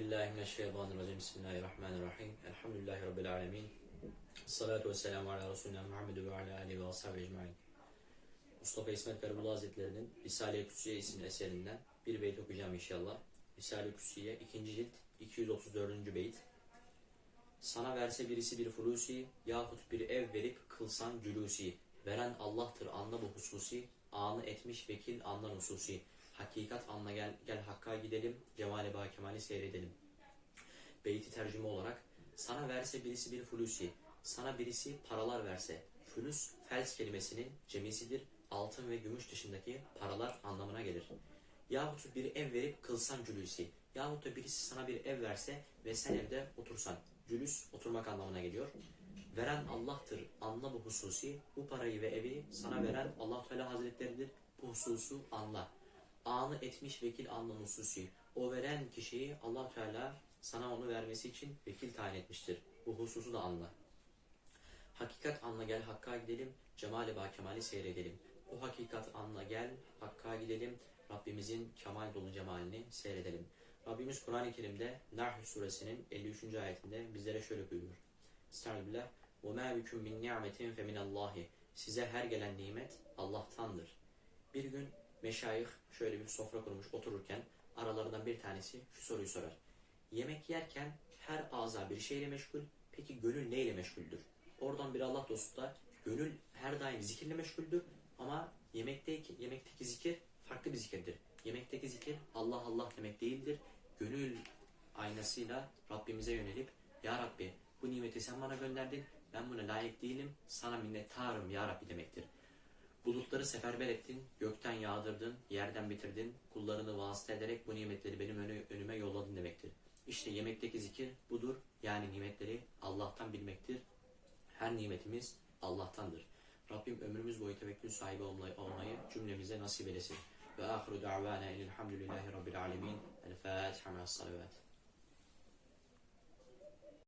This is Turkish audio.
billahi mineşşeytanirracim. Bismillahirrahmanirrahim. Elhamdülillahi rabbil alamin. Salatu vesselamu ala Resulina Muhammed ve ala alihi ve ashabi ecmaîn. Mustafa İsmet Garibullah Hazretleri'nin Risale-i Kutsiye isimli eserinden bir beyt okuyacağım inşallah. Risale-i Kutsiye 2. cilt 234. beyt. Sana verse birisi bir fulusi yahut bir ev verip kılsan cülusi. Veren Allah'tır anla bu hususi. Anı etmiş vekil anlar hususi. Hakikat anla gel, gel hakka gidelim. Cemali ba kemali seyredelim. Beyti tercüme olarak sana verse birisi bir fulusi. Sana birisi paralar verse. Fülüs fels kelimesinin cemisidir. Altın ve gümüş dışındaki paralar anlamına gelir. Yahut bir ev verip kılsan cülüsi. Yahut da birisi sana bir ev verse ve sen evde otursan. Cülüs oturmak anlamına geliyor. Veren Allah'tır. Anla bu hususi. Bu parayı ve evi sana veren Allah Teala Hazretleridir. Bu hususu anla. Anı etmiş vekil anla hususi. O veren kişiyi Allah Teala sana onu vermesi için vekil tayin etmiştir. Bu hususu da anla. Hakikat anla gel hakka gidelim. Cemali ba kemali seyredelim. O hakikat anla gel hakka gidelim. Rabbimizin kemal dolu cemalini seyredelim. Rabbimiz Kur'an-ı Kerim'de Nahl suresinin 53. ayetinde bizlere şöyle buyuruyor. Estağfirullah. وَمَا بِكُمْ مِنْ نِعْمَةٍ فَمِنَ اللّٰهِ Size her gelen nimet Allah'tandır. Bir gün meşayih şöyle bir sofra kurmuş otururken aralarından bir tanesi şu soruyu sorar. Yemek yerken her ağza bir şeyle meşgul, peki gönül neyle meşguldür? Oradan bir Allah dostu da gönül her daim zikirle meşguldür ama yemekteki, yemekteki zikir farklı bir zikirdir. Yemekteki zikir Allah Allah demek değildir. Gönül aynasıyla Rabbimize yönelip Ya Rabbi bu nimeti sen bana gönderdin. Ben buna layık değilim. Sana minnettarım Ya Rabbi demektir. Bulutları seferber ettin, gökten yağdırdın, yerden bitirdin, kullarını vasıta ederek bu nimetleri benim önü- önüme yolladın demektir. İşte yemekteki zikir budur. Yani nimetleri Allah'tan bilmektir. Her nimetimiz Allah'tandır. Rabbim ömrümüz boyu tevekkül sahibi olmayı cümlemize nasip eylesin. Ve ahiru da'vana elhamdülillahi rabbil alemin. El Fatiha ma'as salavat.